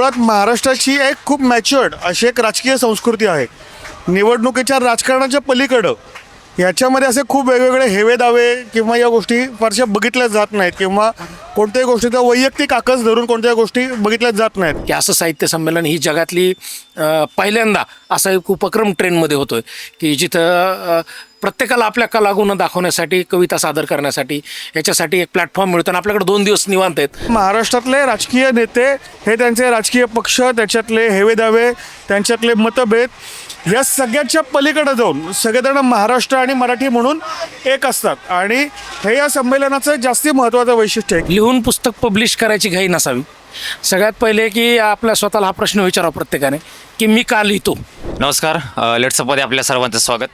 मुळात महाराष्ट्राची एक खूप मॅच्युअर्ड अशी एक राजकीय संस्कृती आहे. निवडणुकीच्या राजकारणाच्या पलीकडं याच्यामध्ये असे खूप वेगवेगळे हेवे दावे किंवा या गोष्टी फारशा बघितल्या जात नाहीत किंवा कोणत्याही गोष्टीचा वैयक्तिक आकस धरून कोणत्याही गोष्टी बघितल्या जात नाहीत. की असं साहित्य संमेलन ही जगातली पहिल्यांदा असा एक उपक्रम ट्रेनमध्ये आहे की जिथं प्रत्येकाला आपल्या कलागुण दाखवण्यासाठी कविता सादर करण्यासाठी याच्यासाठी एक प्लॅटफॉर्म मिळतो. आणि आपल्याकडे दोन दिवस निवांत आहेत. महाराष्ट्रातले राजकीय नेते हे त्यांचे राजकीय पक्ष त्याच्यातले हेवे दावे त्यांच्यातले मतभेद या सगळ्याच्या पलीकडे जाऊन सगळेजण महाराष्ट्र आणि मराठी म्हणून एक असतात. आणि हे या संमेलनाचं जास्ती महत्त्वाचं वैशिष्ट्य आहे. लिहून पुस्तक पब्लिश करायची घाई नसावी. सगळ्यात पहिले की आपल्या स्वतःला हा प्रश्न विचारावा प्रत्येकाने की मी का लिहितो? नमस्कार. लेट्सअपमध्ये आपल्या सर्वांचं स्वागत.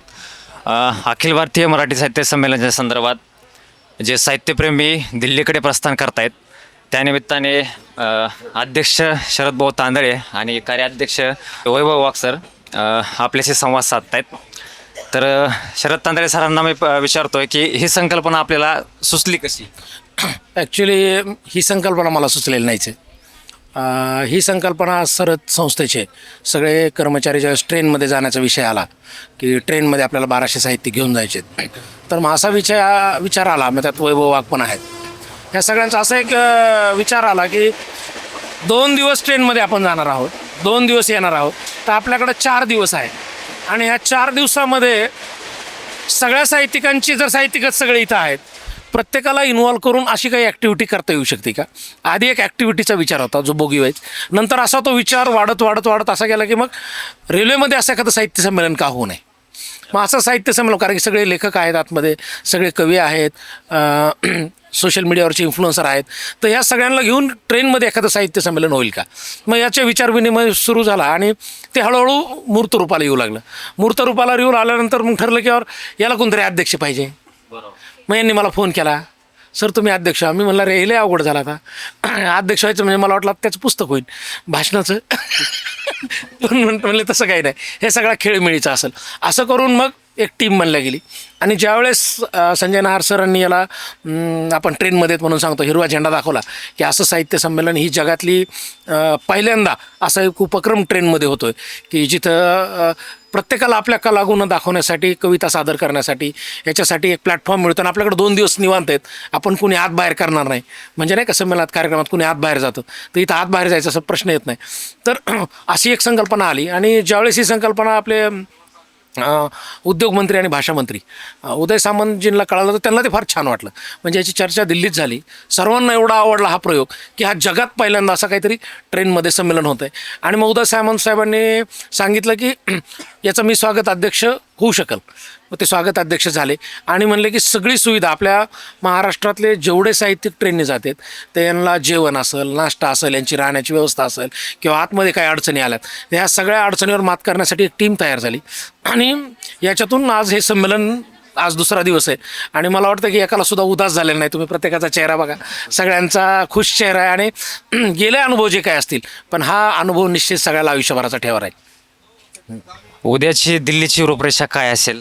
अखिल भारतीय मराठी साहित्य संमेलनाच्या संदर्भात जे साहित्यप्रेमी दिल्लीकडे प्रस्थान करतायत त्यानिमित्ताने अध्यक्ष शरदभाऊ तांदळे आणि कार्याध्यक्ष वैभव वाक्सर सर आपल्याशी संवाद साधतायत. तर शरद तांदळे सरांना मी प- आहे की ही संकल्पना आपल्याला सुचली कशी? ॲक्च्युली ही संकल्पना मला सुचलेली नाहीच आहे. ही संकल्पना सरद संस्थेचे सगळे कर्मचारी ज्यावेळेस ट्रेनमध्ये जाण्याचा विषय आला की ट्रेनमध्ये आपल्याला बाराशे साहित्य घेऊन जायचे. तर मग असा विचार विचार आला मग त्यात वैभव वाघ पण आहेत. ह्या सगळ्यांचा असा एक विचार आला की दोन दिवस ट्रेनमध्ये आपण जाणार आहोत दोन दिवस येणार आहोत तर आपल्याकडं चार दिवस आहे. आणि ह्या चार दिवसामध्ये सगळ्या साहित्यिकांची जर साहित्यिकच सगळे इथं आहेत प्रत्येकाला इन्व्हॉल्व करून अशी काही ॲक्टिव्हिटी करता येऊ शकते का? आधी एक ॲक्टिव्हिटीचा विचार होता जो बोगी वाईज नंतर असा तो विचार वाढत वाढत वाढत असा गेला की मग रेल्वेमध्ये असं एखादं साहित्य संमेलन का होऊ नये? मग असं साहित्य संमेलन कारण की सगळे लेखक आहेत आतमध्ये सगळे कवी आहेत सोशल मीडियावरचे इन्फ्लुएन्सर आहेत. तर ह्या सगळ्यांना घेऊन ट्रेनमध्ये एखादं साहित्य संमेलन होईल का? मग याचे विचारविनिमय सुरू झाला आणि ते हळूहळू मूर्तरूपाला येऊ लागलं. मूर्तरूपाला येऊन आल्यानंतर मग ठरलं की याला कोणतरी अध्यक्ष पाहिजे. मग यांनी मला फोन केला सर तुम्ही अध्यक्ष मी म्हणलं रे लय अवघड झाला आता. अध्यक्ष व्हायचं म्हणजे मला वाटलं त्याचं पुस्तक होईल भाषणाचं. पण म्हण- म्हणले तसं काही नाही. हे सगळा खेळमिळीचा असेल. असं करून मग एक टीम बनल्या गेली. आणि ज्यावेळेस संजय नहार सरांनी याला आपण ट्रेनमध्ये म्हणून सांगतो हिरवा झेंडा दाखवला की असं साहित्य संमेलन ही जगातली पहिल्यांदा असा एक उपक्रम ट्रेनमध्ये होतो आहे की जिथं प्रत्येकाला आपल्या कलागुण दाखवण्यासाठी कविता सादर करण्यासाठी याच्यासाठी एक प्लॅटफॉर्म मिळतो आणि आपल्याकडे दोन दिवस निवांत आहेत. आपण कुणी आत बाहेर करणार नाही. म्हणजे नाही का संमेलनात कार्यक्रमात कुणी आत बाहेर जातं. तर इथं आत बाहेर जायचा असा प्रश्न येत नाही. तर अशी एक संकल्पना आली आणि ज्यावेळेस ही संकल्पना आपले उद्योगमंत्री आणि भाषामंत्री उदय सामंतजींना कळालं तर त्यांना ते फार छान वाटलं. म्हणजे याची चर्चा दिल्लीत झाली. सर्वांना एवढा आवडला हा प्रयोग की हा जगात पहिल्यांदा असा काहीतरी ट्रेनमध्ये संमेलन होतं आहे आणि मग उदय सामंत साहेबांनी सांगितलं की याचं मी स्वागत अध्यक्ष होऊ शकल. मग ते स्वागत अध्यक्ष झाले. आणि म्हणले की सगळी सुविधा आपल्या महाराष्ट्रातले जेवढे साहित्यिक ट्रेनने जातात ते यांना जेवण असेल नाश्ता असेल यांची राहण्याची व्यवस्था असेल किंवा आतमध्ये काही अडचणी आल्यात ह्या सगळ्या अडचणीवर मात करण्यासाठी एक टीम तयार झाली. आणि याच्यातून आज हे संमेलन आज दुसरा दिवस आहे. आणि मला वाटतं की एकाला सुद्धा उदास झालेला नाही. तुम्ही प्रत्येकाचा चेहरा बघा. सगळ्यांचा खुश चेहरा आहे आणि गेले अनुभव जे काय असतील पण हा अनुभव निश्चित सगळ्याला आयुष्यभराचा ठेवा आहे उद्याची दिल्लीची रूपरेषा काय असेल?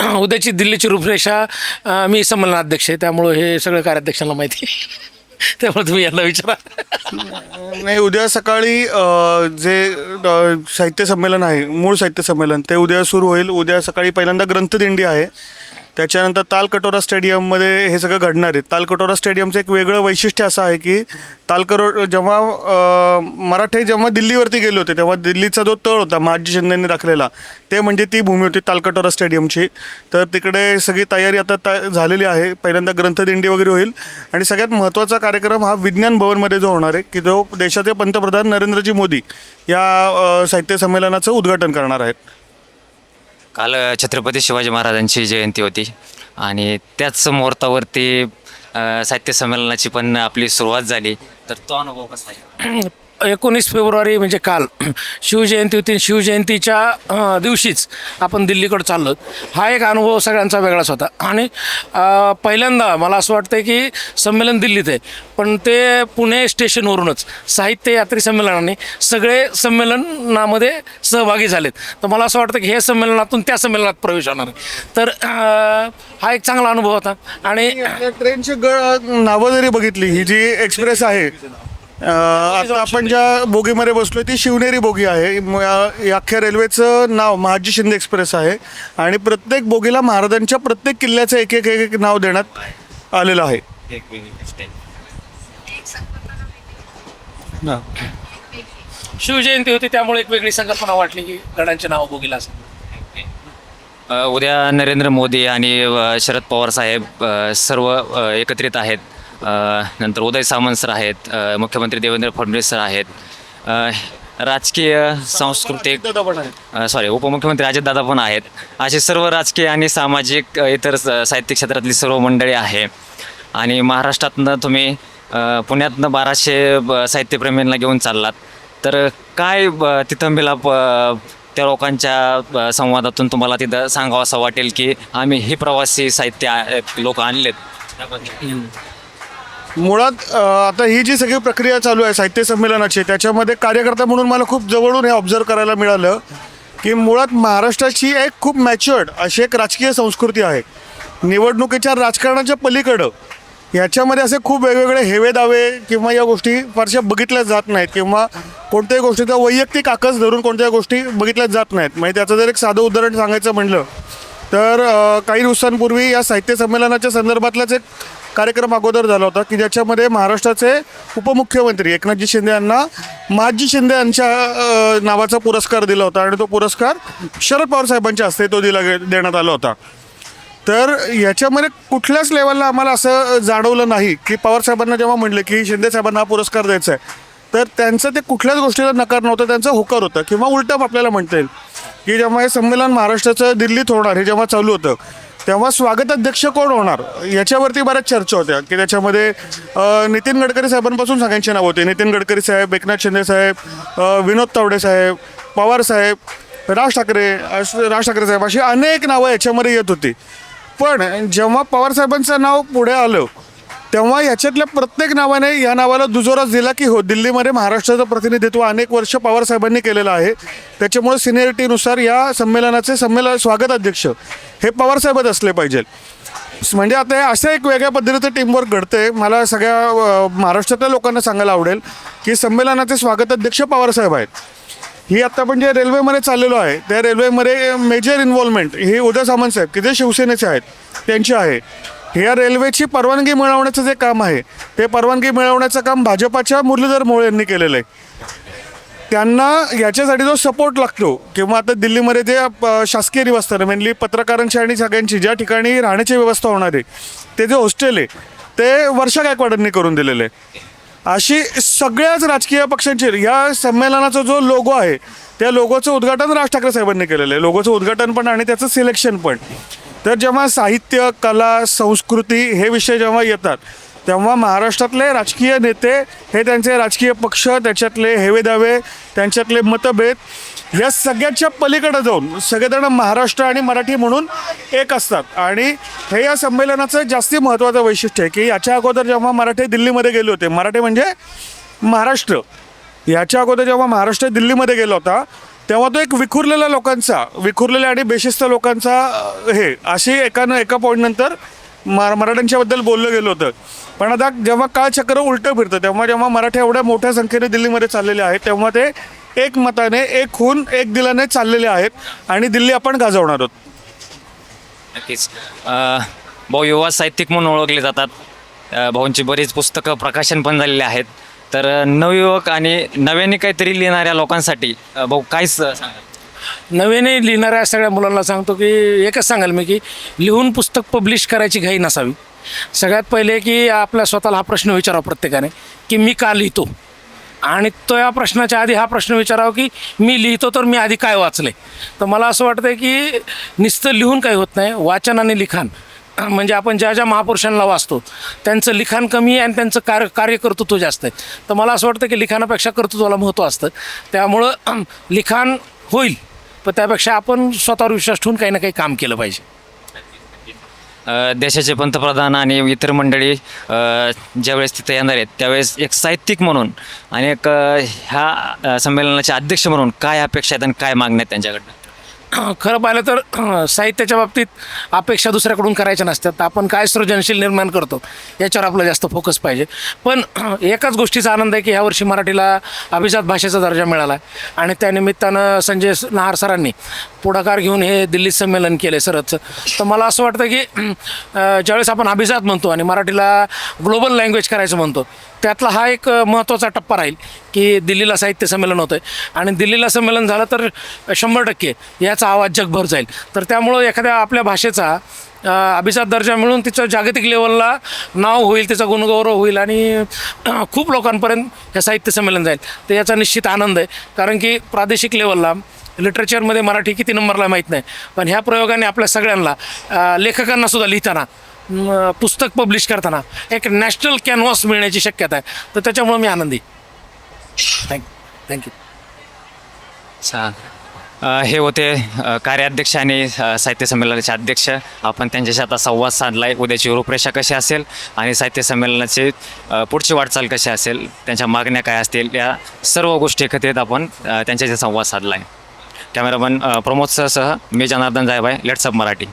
उद्याची दिल्लीची रूपरेषा अं, मी संमेलनाध्यक्ष आहे त्यामुळं हे सगळं कार्याध्यक्षांना माहिती आहे. त्यामुळे तुम्ही यांना विचारा. नाही उद्या सकाळी अ, जे अ, साहित्य संमेलन आहे मूळ साहित्य संमेलन ते उद्या सुरू होईल. उद्या सकाळी पहिल्यांदा ग्रंथदिंडी आहे. त्याच्यानंतर तालकटोरा स्टेडियममध्ये हे सगळं घडणार आहे. तालकटोरा स्टेडियमचं एक वेगळं वैशिष्ट्य असं आहे की तालकरो जेव्हा मराठे जेव्हा दिल्लीवरती गेले होते तेव्हा दिल्लीचा जो तळ होता महाजी शिंदेंनी राखलेला ते म्हणजे ती भूमी होती तालकटोरा स्टेडियमची. तर तिकडे सगळी तयारी आता ता झालेली आहे. पहिल्यांदा ग्रंथदिंडी वगैरे होईल. आणि सगळ्यात महत्त्वाचा कार्यक्रम हा विज्ञान भवनमध्ये जो होणार आहे की जो देशाचे पंतप्रधान नरेंद्रजी मोदी या साहित्य संमेलनाचं उद्घाटन करणार आहेत. काल छत्रपती शिवाजी महाराजांची जयंती होती. आणि त्याच मुहूर्तावरती साहित्य संमेलनाची पण आपली सुरुवात झाली. तर तो अनुभव कसा आहे? एकोणीस फेब्रुवारी म्हणजे काल शिवजयंती होती. शिवजयंतीच्या दिवशीच आपण दिल्लीकडे चाललो. हा एक अनुभव सगळ्यांचा वेगळाच होता. आणि पहिल्यांदा मला असं वाटतं की संमेलन दिल्लीत आहे. पण ते पुणे स्टेशनवरूनच साहित्य यात्री संमेलनाने सगळे संमेलनामध्ये सहभागी झालेत. तर मला असं वाटतं की हे संमेलनातून त्या संमेलनात प्रवेश होणार आहे. तर हा एक चांगला अनुभव होता. आणि ट्रेनची ग नावं जरी बघितली ही जी एक्सप्रेस आहे आता आपण ज्या बोगीमध्ये बसलोय ती शिवनेरी बोगी आहे. म- या- या अख्ख्या रेल्वेचं नाव महाजी शिंदे एक्सप्रेस आहे. आणि प्रत्येक बोगीला महाराजांच्या प्रत्येक किल्ल्याचं एक एक एक एक नाव देण्यात आलेलं आहे. हा. शिवजयंती होती त्यामुळे एक वेगळी संकल्पना वाटली की गडांचे नाव बोगीला अ, उद्या नरेंद्र मोदी आणि अ, शरद पवार साहेब अ, सर्व अ, एकत्रित आहेत. नंतर उदय सामंत सर आहेत मुख्यमंत्री देवेंद्र फडणवीस सर आहेत. राजकीय सांस्कृतिक सॉरी उपमुख्यमंत्री अजितदादा पण आहेत. असे सर्व राजकीय आणि सामाजिक इतर साहित्य क्षेत्रातली सर्व मंडळी आहे. आणि महाराष्ट्रातनं तुम्ही पुण्यातनं बाराशे ब- साहित्यप्रेमींना घेऊन चाललात. तर काय ब- तिथं मिला त्या लोकांच्या संवादातून तुम्हाला तिथं सांगावं असं वाटेल की आम्ही हे प्रवासी साहित्य लोक आणलेत? मुळात आता ही जी सगळी प्रक्रिया चालू आहे साहित्य संमेलनाची त्याच्यामध्ये कार्यकर्ता म्हणून मला खूप जवळून हे ऑब्झर्व करायला मिळालं की मुळात महाराष्ट्राची एक खूप मॅच्युअर्ड अशी एक राजकीय संस्कृती आहे. निवडणुकीच्या राजकारणाच्या पलीकडं याच्यामध्ये असे खूप वेगवेगळे हेवे दावे किंवा या गोष्टी फारशा बघितल्या जात नाहीत किंवा कोणत्याही गोष्टीचा वैयक्तिक आकस धरून कोणत्याही गोष्टी बघितल्या जात नाहीत. म्हणजे त्याचं जर एक साधं उदाहरण सांगायचं म्हणलं तर काही दिवसांपूर्वी या साहित्य संमेलनाच्या संदर्भातलाच एक कार्यक्रम अगोदर झाला होता की ज्याच्यामध्ये महाराष्ट्राचे उपमुख्यमंत्री एकनाथजी शिंदे यांना महाजी शिंदे यांच्या नावाचा पुरस्कार दिला होता आणि तो पुरस्कार शरद पवार साहेबांच्या हस्ते तो दिला गे देण्यात आला होता. तर याच्यामध्ये कुठल्याच लेवलला आम्हाला असं जाणवलं नाही की पवार साहेबांना जेव्हा म्हणलं की शिंदे साहेबांना हा पुरस्कार द्यायचा आहे तर त्यांचं ते कुठल्याच गोष्टीला नकार नव्हतं त्यांचा होकार होता किंवा उलटं आपल्याला म्हणता येईल. की जेव्हा हे संमेलन महाराष्ट्राचं दिल्लीत होणार हे जेव्हा चालू होतं तेव्हा स्वागताध्यक्ष कोण होणार? याच्यावरती बऱ्याच चर्चा होत्या की त्याच्यामध्ये नितीन गडकरी साहेबांपासून सगळ्यांची नावं होती. नितीन गडकरी साहेब एकनाथ शिंदे साहेब विनोद तावडे साहेब पवार साहेब राज ठाकरे राज ठाकरे साहेब अशी अनेक नावं याच्यामध्ये येत होती. पण जेव्हा पवार साहेबांचं नाव पुढे आलं तेव्हा याच्यातल्या प्रत्येक नावाने या नावाला दुजोराच दिला की हो दिल्लीमध्ये महाराष्ट्राचं प्रतिनिधित्व अनेक वर्ष पवार साहेबांनी केलेलं आहे. त्याच्यामुळे सिनियरिटीनुसार या संमेलनाचे संमेलन स्वागत अध्यक्ष हे पवारसाहेबच असले पाहिजे. म्हणजे आता हे असं एक वेगळ्या पद्धतीचं टीमवर्क घडते मला सगळ्या महाराष्ट्रातल्या लोकांना सांगायला आवडेल की संमेलनाचे स्वागत अध्यक्ष पवार साहेब आहेत. ही आता आपण जे रेल्वेमध्ये चाललेलो आहे. त्या रेल्वेमध्ये मेजर इन्व्हॉल्वमेंट ही उदय सामंत साहेब की जे शिवसेनेचे आहेत त्यांची आहे. ह्या रेल्वेची परवानगी मिळवण्याचं जे काम आहे ते परवानगी मिळवण्याचं काम भाजपाच्या मुरलीधर मोळ यांनी केलेलं आहे. त्यांना याच्यासाठी जो सपोर्ट लागतो किंवा आता दिल्लीमध्ये जे शासकीय निवासस्थानं मेनली पत्रकारांची आणि सगळ्यांची ज्या ठिकाणी राहण्याची व्यवस्था होणार आहे ते जे हॉस्टेल आहे ते वर्षा गायकवाडांनी करून दिलेलं आहे. अशी सगळ्याच राजकीय पक्षांची या संमेलनाचा जो लोगो आहे त्या लोगोचं उद्घाटन राज ठाकरे साहेबांनी केलेलं आहे. लोगोचं उद्घाटन पण आणि त्याचं सिलेक्शन पण. तर जेव्हा साहित्य कला संस्कृती हे विषय जेव्हा येतात तेव्हा महाराष्ट्रातले राजकीय नेते हे त्यांचे राजकीय पक्ष त्याच्यातले हेवेदावे त्यांच्यातले मतभेद या सगळ्याच्या पलीकडे जाऊन सगळेजण महाराष्ट्र आणि मराठी म्हणून एक असतात. आणि हे या संमेलनाचं जास्ती महत्त्वाचं वैशिष्ट्य आहे की याच्या अगोदर जेव्हा मराठी दिल्लीमध्ये गेले होते मराठी म्हणजे महाराष्ट्र. याच्या अगोदर जेव्हा महाराष्ट्र दिल्लीमध्ये गेला होता तेव्हा तो एक विखुरलेला लोकांचा विखुरलेल्या आणि बेशिस्त लोकांचा हे अशी एकानं एका पॉईंटनंतर मरा मराठ्यांच्याबद्दल बोललं गेलं होतं. पण आता जेव्हा काळचक्र उलटं फिरतं तेव्हा जेव्हा मराठी एवढ्या मोठ्या संख्येने दिल्लीमध्ये चाललेले आहेत तेव्हा ते एक मताने एक खून एक दिलाने चाललेले आहेत आणि दिल्ली आपण गाजवणार आहोत. नक्कीच. भाऊ युवा साहित्यिक म्हणून ओळखले जातात. भाऊंची बरीच पुस्तकं प्रकाशन पण झालेली आहेत. तर नवयुवक आणि नव्याने काहीतरी लिहिणाऱ्या लोकांसाठी अ, भाऊ काहीच सांगा नव्याने लिहिणाऱ्या सगळ्या मुलांना सांगतो की एकच सांगाल मी की लिहून पुस्तक पब्लिश करायची घाई नसावी. सगळ्यात पहिले की आपल्या स्वतःला हा प्रश्न विचारावा प्रत्येकाने की मी का लिहितो? आणि तो या प्रश्नाच्या आधी हा प्रश्न विचारावा की मी लिहितो तर मी आधी काय वाचले? तर मला असं वाटतं की नुसतं लिहून काही होत नाही वाचन आणि लिखाण. म्हणजे आपण ज्या ज्या महापुरुषांना वाचतो त्यांचं लिखाण कमी आहे आणि त्यांचं कार्य कार्यकर्तृत्व जास्त आहे. तर मला असं वाटतं की लिखाणापेक्षा कर्तृत्वाला महत्त्व असतं. त्यामुळं लिखाण होईल पण त्यापेक्षा आपण स्वतःवर विश्वास ठेवून काही ना काही काम केलं पाहिजे. देशाचे पंतप्रधान आणि इतर मंडळी ज्यावेळेस तिथे येणार आहेत त्यावेळेस एक साहित्यिक म्हणून आणि एक ह्या संमेलनाचे अध्यक्ष म्हणून काय अपेक्षा आहेत आणि काय मागण्या आहेत त्यांच्याकडनं? खरं पाहिलं तर साहित्याच्या बाबतीत अपेक्षा दुसऱ्याकडून करायच्या नसतात. आपण काय सृजनशील निर्माण करतो याच्यावर आपला जास्त फोकस पाहिजे. पण एकाच गोष्टीचा आनंद आहे की यावर्षी मराठीला अभिजात भाषेचा दर्जा मिळाला आहे. आणि त्यानिमित्तानं संजय नहार सरांनी पुढाकार घेऊन हे दिल्लीत संमेलन केले सरचं तर मला असं वाटतं की ज्यावेळेस आपण अभिजात म्हणतो आणि मराठीला ग्लोबल लँग्वेज करायचं म्हणतो त्यातला हा एक महत्त्वाचा टप्पा राहील की दिल्लीला साहित्य संमेलन होतं आहे आणि दिल्लीला संमेलन झालं तर शंभर टक्के याचा आवाज जगभर जाईल. तर त्यामुळं एखाद्या आपल्या भाषेचा अभिजात दर्जा मिळून तिचं जागतिक लेवलला नाव होईल तिचा गुणगौरव होईल आणि खूप लोकांपर्यंत हे साहित्य संमेलन जाईल. तर याचा निश्चित आनंद आहे. कारण की प्रादेशिक लेवलला लिटरेचरमध्ये मराठी किती नंबरला माहीत नाही. पण ह्या प्रयोगाने आपल्या सगळ्यांना लेखकांनासुद्धा लिहिताना पुस्तक पब्लिश करताना एक नॅशनल कॅनव्हास मिळण्याची शक्यता आहे. तर त्याच्यामुळं मी आनंदी. थँक थँक्यू छान अ, हे होते अ, कार्याध्यक्ष आणि अ, साहित्य संमेलनाचे अध्यक्ष. आपण त्यांच्याशी आता संवाद साधला आहे उद्याची रूपरेषा कशी असेल आणि साहित्य संमेलनाची अ, पुढची वाटचाल कशी असेल त्यांच्या मागण्या काय असतील या सर्व गोष्टी एकत्रित आपण अ, त्यांच्याशी संवाद साधला आहे कॅमेरामन प्रमोद सरसह मी जनार्दन जायबाय लेट्सअप मराठी.